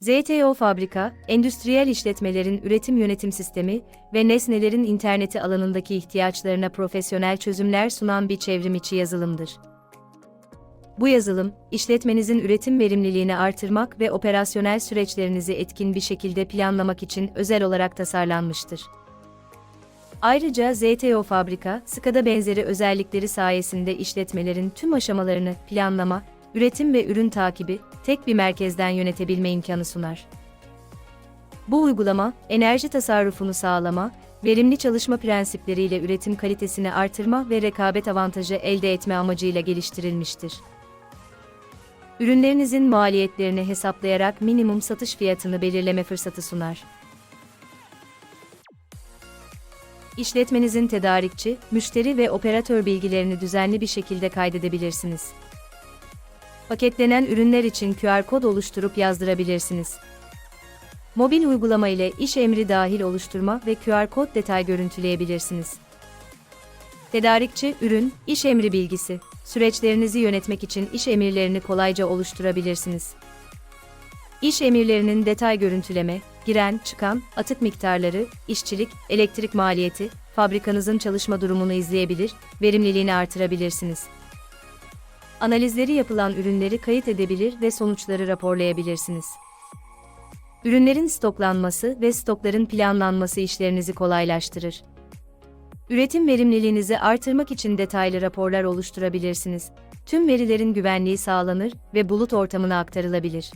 ZTO Fabrika, endüstriyel işletmelerin üretim yönetim sistemi ve nesnelerin interneti alanındaki ihtiyaçlarına profesyonel çözümler sunan bir çevrimiçi yazılımdır. Bu yazılım, işletmenizin üretim verimliliğini artırmak ve operasyonel süreçlerinizi etkin bir şekilde planlamak için özel olarak tasarlanmıştır. Ayrıca ZTO Fabrika, SCADA benzeri özellikleri sayesinde işletmelerin tüm aşamalarını planlama, üretim ve ürün takibi tek bir merkezden yönetebilme imkanı sunar. Bu uygulama, enerji tasarrufunu sağlama, verimli çalışma prensipleriyle üretim kalitesini artırma ve rekabet avantajı elde etme amacıyla geliştirilmiştir. Ürünlerinizin maliyetlerini hesaplayarak minimum satış fiyatını belirleme fırsatı sunar. İşletmenizin tedarikçi, müşteri ve operatör bilgilerini düzenli bir şekilde kaydedebilirsiniz. Paketlenen ürünler için QR kod oluşturup yazdırabilirsiniz. Mobil uygulama ile iş emri dahil oluşturma ve QR kod detay görüntüleyebilirsiniz. Tedarikçi, ürün, iş emri bilgisi, süreçlerinizi yönetmek için iş emirlerini kolayca oluşturabilirsiniz. İş emirlerinin detay görüntüleme, giren, çıkan, atık miktarları, işçilik, elektrik maliyeti, fabrikanızın çalışma durumunu izleyebilir, verimliliğini artırabilirsiniz. Analizleri yapılan ürünleri kayıt edebilir ve sonuçları raporlayabilirsiniz. Ürünlerin stoklanması ve stokların planlanması işlerinizi kolaylaştırır. Üretim verimliliğinizi artırmak için detaylı raporlar oluşturabilirsiniz. Tüm verilerin güvenliği sağlanır ve bulut ortamına aktarılabilir.